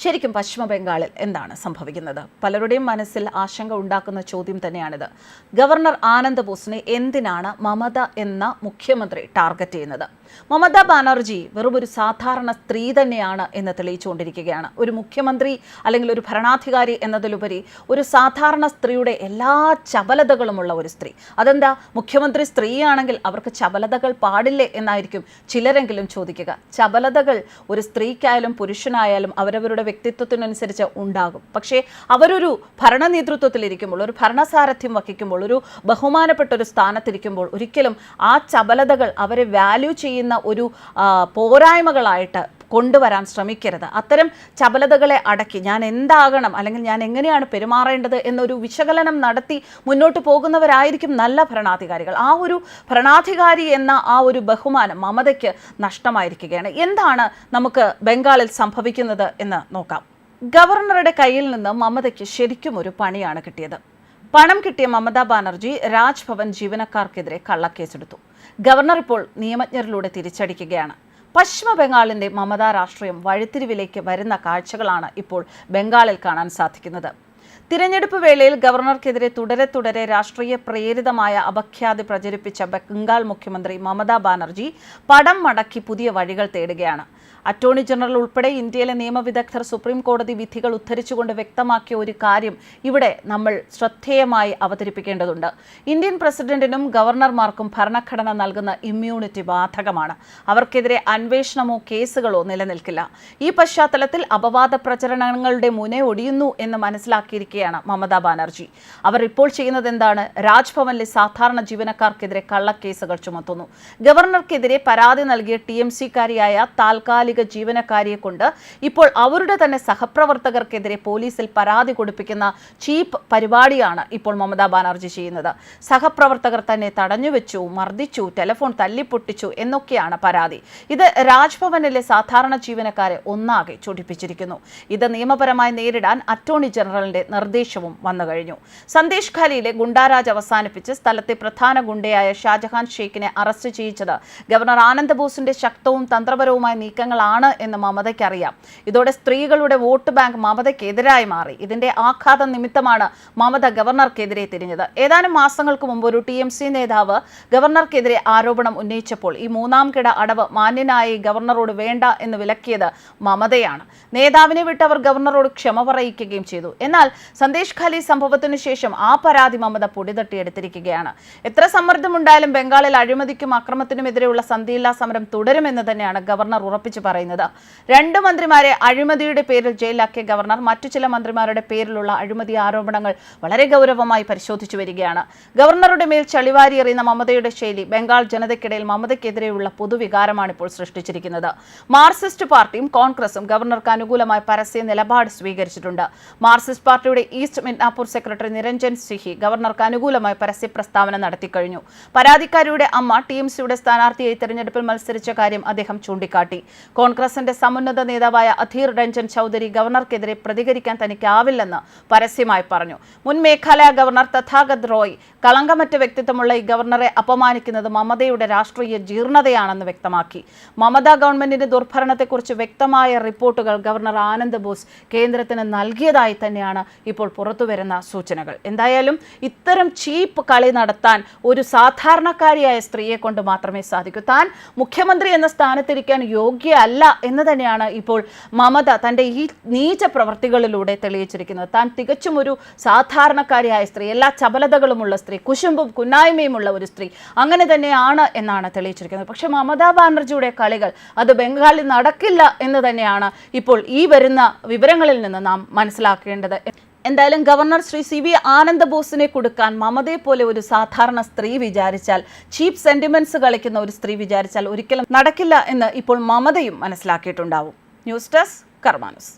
ശരിക്കും പശ്ചിമ ബംഗാളിൽ എന്താണ് സംഭവിക്കുന്നത്? പലരുടെയും മനസ്സിൽ ആശങ്ക ഉണ്ടാക്കുന്ന ചോദ്യം തന്നെയാണിത്. ഗവർണർ ആനന്ദ് ബോസിനെ എന്തിനാണ് മമത എന്ന മുഖ്യമന്ത്രി ടാർഗറ്റ് ചെയ്യുന്നത്? മമത ബാനർജി വെറും ഒരു സാധാരണ സ്ത്രീ തന്നെയാണ് എന്ന് തെളിയിച്ചുകൊണ്ടിരിക്കുകയാണ്. ഒരു മുഖ്യമന്ത്രി അല്ലെങ്കിൽ ഒരു ഭരണാധികാരി എന്നതിലുപരി ഒരു സാധാരണ സ്ത്രീയുടെ എല്ലാ ചപലതകളുമുള്ള ഒരു സ്ത്രീ. അതെന്താ? മുഖ്യമന്ത്രി സ്ത്രീയാണെങ്കിൽ അവർക്ക് ചപലതകൾ പാടില്ലേ എന്നായിരിക്കും ചിലരെങ്കിലും ചോദിക്കുക. ചപലതകൾ ഒരു സ്ത്രീക്കായാലും പുരുഷനായാലും അവരവരുടെ വ്യക്തിത്വത്തിനനുസരിച്ച് ഉണ്ടാകും. പക്ഷേ അവരൊരു ഭരണ നേതൃത്വത്തിലിരിക്കുമ്പോൾ ഒരു ഭരണസാരഥ്യം വഹിക്കുമ്പോൾ ഒരു ബഹുമാനപ്പെട്ട ഒരു സ്ഥാനത്തിരിക്കുമ്പോൾ ഒരിക്കലും ആ ചപലതകൾ അവരെ വാല്യൂ ചെയ്യുന്ന ഒരു പോരായ്മകളായിട്ട് കൊണ്ടുവരാൻ ശ്രമിക്കരുത്. അത്തരം ചപലതകളെ അടക്കി ഞാൻ എന്താകണം അല്ലെങ്കിൽ ഞാൻ എങ്ങനെയാണ് പെരുമാറേണ്ടത് എന്നൊരു വിശകലനം നടത്തി മുന്നോട്ട് പോകുന്നവരായിരിക്കും നല്ല ഭരണാധികാരികൾ. ആ ഒരു ഭരണാധികാരി എന്ന ആ ഒരു ബഹുമാനം മമതയ്ക്ക് നഷ്ടമായിരിക്കുകയാണ്. എന്താണ് നമുക്ക് ബംഗാളിൽ സംഭവിക്കുന്നത് എന്ന് നോക്കാം. ഗവർണറുടെ കയ്യിൽ നിന്ന് മമതയ്ക്ക് ശരിക്കും ഒരു പണിയാണ് കിട്ടിയത്. പണം കിട്ടിയ മമതാ ബാനർജി രാജ്ഭവൻ ജീവനക്കാർക്കെതിരെ കള്ളക്കേസെടുത്തു. ഗവർണർ ഇപ്പോൾ നിയമജ്ഞരിലൂടെ തിരിച്ചടിക്കുകയാണ്. പശ്ചിമ ബംഗാളിന്റെ മമതാ രാഷ്ട്രീയം വഴിത്തിരിവിലേക്ക് വരുന്ന കാഴ്ചകളാണ് ഇപ്പോൾ ബംഗാളിൽ കാണാൻ സാധിക്കുന്നത്. തിരഞ്ഞെടുപ്പ് വേളയിൽ ഗവർണർക്കെതിരെ തുടരെ തുടരെ രാഷ്ട്രീയ പ്രേരിതമായ അപഖ്യാതി പ്രചരിപ്പിച്ച ബംഗാൾ മുഖ്യമന്ത്രി മമതാ ബാനർജി പടം മടക്കി പുതിയ വഴികൾ തേടുകയാണ്. അറ്റോർണി ജനറൽ ഉൾപ്പെടെ ഇന്ത്യയിലെ നിയമവിദഗ്ധർ സുപ്രീം കോടതി വിധികൾ ഉദ്ധരിച്ചുകൊണ്ട് വ്യക്തമാക്കിയ ഒരു കാര്യം ഇവിടെ നമ്മൾ ശ്രദ്ധേയമായി അവതരിപ്പിക്കേണ്ടതുണ്ട്. ഇന്ത്യൻ പ്രസിഡന്റിനും ഗവർണർമാർക്കും ഭരണഘടന നൽകുന്ന ഇമ്മ്യൂണിറ്റി ബാധകമാണ്. അവർക്കെതിരെ അന്വേഷണമോ കേസുകളോ നിലനിൽക്കില്ല. ഈ പശ്ചാത്തലത്തിൽ അപവാദ പ്രചരണങ്ങളുടെ മുനെ ഒടിയുന്നു എന്ന് മനസ്സിലാക്കിയിരിക്കുകയാണ് മമതാ ബാനർജി. അവർ ഇപ്പോൾ ചെയ്യുന്നത് എന്താണ്? രാജ്ഭവനിലെ സാധാരണ ജീവനക്കാർക്കെതിരെ കള്ളക്കേസുകൾ ചുമത്തുന്നു. ഗവർണർക്കെതിരെ പരാതി നൽകിയ ടി എം സിക്കാരിയായ താൽക്കാലിക ജീവനക്കാരിയെ കൊണ്ട് ഇപ്പോൾ അവരുടെ തന്നെ സഹപ്രവർത്തകർക്കെതിരെ പോലീസിൽ പരാതി കൊടുപ്പിക്കുന്ന ചീപ്പ് പരിപാടിയാണ് ഇപ്പോൾ മമതാ ബാനർജി ചെയ്യുന്നത്. സഹപ്രവർത്തകർ തന്നെ തടഞ്ഞുവെച്ചു മർദ്ദിച്ചു ടെലിഫോൺ തല്ലിപ്പൊട്ടിച്ചു എന്നൊക്കെയാണ് പരാതി. ഇത് രാജ്ഭവനിലെ സാധാരണ ജീവനക്കാരെ ഒന്നാകെ ചൊടിപ്പിച്ചിരിക്കുന്നു. ഇത് നിയമപരമായി നേരിടാൻ അറ്റോർണി ജനറലിന്റെ നിർദ്ദേശവും വന്നു കഴിഞ്ഞു. സന്ദേശ് ഖാലിയിലെ ഗുണ്ടാരാജ് അവസാനിപ്പിച്ച് സ്ഥലത്തെ പ്രധാന ഗുണ്ടയായ ഷാജഹാൻ ഷെയ്ഖിനെ അറസ്റ്റ് ചെയ്യിച്ചത് ഗവർണർ ആനന്ദ് ബോസിന്റെ ശക്തവും തന്ത്രപരവുമായ നീക്കങ്ങളാണ് എന്ന് മമതയ്ക്കറിയാം. ഇതോടെ സ്ത്രീകളുടെ വോട്ട് ബാങ്ക് മമതയ്ക്കെതിരായി മാറി. ഇതിന്റെ ആഘാത നിമിത്തമാണ് മമത ഗവർണർക്കെതിരെ തിരിഞ്ഞത്. ഏതാനും മാസങ്ങൾക്ക് മുമ്പ് ഒരു ടി എം സി നേതാവ് ഗവർണർക്കെതിരെ ആരോപണം ഉന്നയിച്ചപ്പോൾ ഈ മൂന്നാം കിട അടവ് മാന്യനായി ഗവർണറോട് വേണ്ട എന്ന് വിലക്കിയത് മമതയാണ്. നേതാവിനെ വിട്ട് അവർ ഗവർണറോട് ക്ഷമ പറയിക്കുകയും ചെയ്തു. എന്നാൽ സന്ദേശ് ഖാലി സംഭവത്തിനു ശേഷം ആ പരാതി മമത പൊടിതട്ടിയെടുത്തിരിക്കുകയാണ് എത്ര സമ്മർദ്ദമുണ്ടായാലും ബംഗാളിൽ അഴിമതിക്കും അക്രമത്തിനുമെതിരെയുള്ള സന്ധിയില്ലാ സമരം തുടരുമെന്ന് തന്നെയാണ് ഗവർണർ ഉറപ്പിച്ചു പറയുന്നത്. രണ്ട് മന്ത്രിമാരെ അഴിമതിയുടെ പേരിൽ ജയിലാക്കിയ ഗവർണർ മറ്റു ചില മന്ത്രിമാരുടെ പേരിലുള്ള അഴിമതി ആരോപണങ്ങൾ വളരെ ഗൗരവമായി പരിശോധിച്ചു വരികയാണ്. ഗവർണറുടെ മേൽ ചളിവാരി എറിയുന്ന മമതയുടെ ശൈലി ബംഗാൾ ജനതയ്ക്കിടയിൽ മമതയ്ക്കെതിരെയുള്ള പൊതുവികാരമാണ് ഇപ്പോൾ സൃഷ്ടിച്ചിരിക്കുന്നത്. മാർക്സിസ്റ്റ് പാർട്ടിയും കോൺഗ്രസും ഗവർണർക്ക് അനുകൂലമായ പരസ്യ നിലപാട് സ്വീകരിച്ചിട്ടുണ്ട്. മാർക്സിസ്റ്റ് പാർട്ടിയുടെ ഈസ്റ്റ് മിഡ്നാപൂർ സെക്രട്ടറി നിരഞ്ജൻ സിഹി ഗവർണർക്ക് അനുകൂലമായി പരസ്യ പ്രസ്താവന നടത്തിക്കഴിഞ്ഞു. പരാതിക്കാരിയുടെ അമ്മ ടി എം സിയുടെ സ്ഥാനാർത്ഥിയായി തെരഞ്ഞെടുപ്പിൽ മത്സരിച്ച കാര്യം അദ്ദേഹം ചൂണ്ടിക്കാട്ടി. കോൺഗ്രസിന്റെ സമുന്നത നേതാവായ അധീർ രഞ്ജൻ ചൌധരി ഗവർണർക്കെതിരെ പ്രതികരിക്കാൻ തനിക്കാവില്ലെന്ന് പരസ്യമായി പറഞ്ഞു. മുൻ മേഘാലയ ഗവർണർ തഥാഗത് റോയ് കളങ്കമറ്റ വ്യക്തിത്വമുള്ള ഈ ഗവർണറെ അപമാനിക്കുന്നത് മമതയുടെ രാഷ്ട്രീയ ജീർണതയാണെന്ന് വ്യക്തമാക്കി. മമതാ ഗവൺമെന്റിന്റെ ദുർഭരണത്തെക്കുറിച്ച് വ്യക്തമായ റിപ്പോർട്ടുകൾ ഗവർണർ ആനന്ദ് ബോസ് കേന്ദ്രത്തിന് നൽകിയതായി തന്നെയാണ് ഇപ്പോൾ പുറത്തു വരുന്ന സൂചനകൾ. എന്തായാലും ഇത്തരം ചീപ്പ് കളി നടത്താൻ ഒരു സാധാരണക്കാരിയായ സ്ത്രീയെ കൊണ്ട് മാത്രമേ സാധിക്കൂ. താൻ മുഖ്യമന്ത്രി എന്ന സ്ഥാനത്തിരിക്കാൻ യോഗ്യയല്ല എന്ന് തന്നെയാണ് ഇപ്പോൾ മമത തന്റെ ഈ നീച പ്രവർത്തികളിലൂടെ തെളിയിച്ചിരിക്കുന്നത്. താൻ തികച്ചും ഒരു സാധാരണക്കാരിയായ സ്ത്രീ എല്ലാ ചപലതകളുമുള്ള സ്ത്രീ കുശുമ്പും കുന്നായ്മയുമുള്ള ഒരു സ്ത്രീ അങ്ങനെ തന്നെയാണ് എന്നാണ് തെളിയിച്ചിരിക്കുന്നത്. പക്ഷെ മമതാ ബാനർജിയുടെ കളികൾ അത് ബംഗാളിൽ നടക്കില്ല എന്ന് തന്നെയാണ് ഇപ്പോൾ ഈ വരുന്ന വിവരങ്ങളിൽ നിന്ന് നാം മനസ്സിലാക്കേണ്ടത്. എന്തായാലും ഗവർണർ ശ്രീ സി വി ആനന്ദ ബോസിനെ കൊടുക്കാൻ മമതയെ പോലെ ഒരു സാധാരണ സ്ത്രീ വിചാരിച്ചാൽ ചീപ്പ് സെന്റിമെന്റ്സ് കളിക്കുന്ന ഒരു സ്ത്രീ വിചാരിച്ചാൽ ഒരിക്കലും നടക്കില്ല എന്ന് ഇപ്പോൾ മമതയും മനസ്സിലാക്കിയിട്ടുണ്ടാവും. News desk കർമാനുസ്.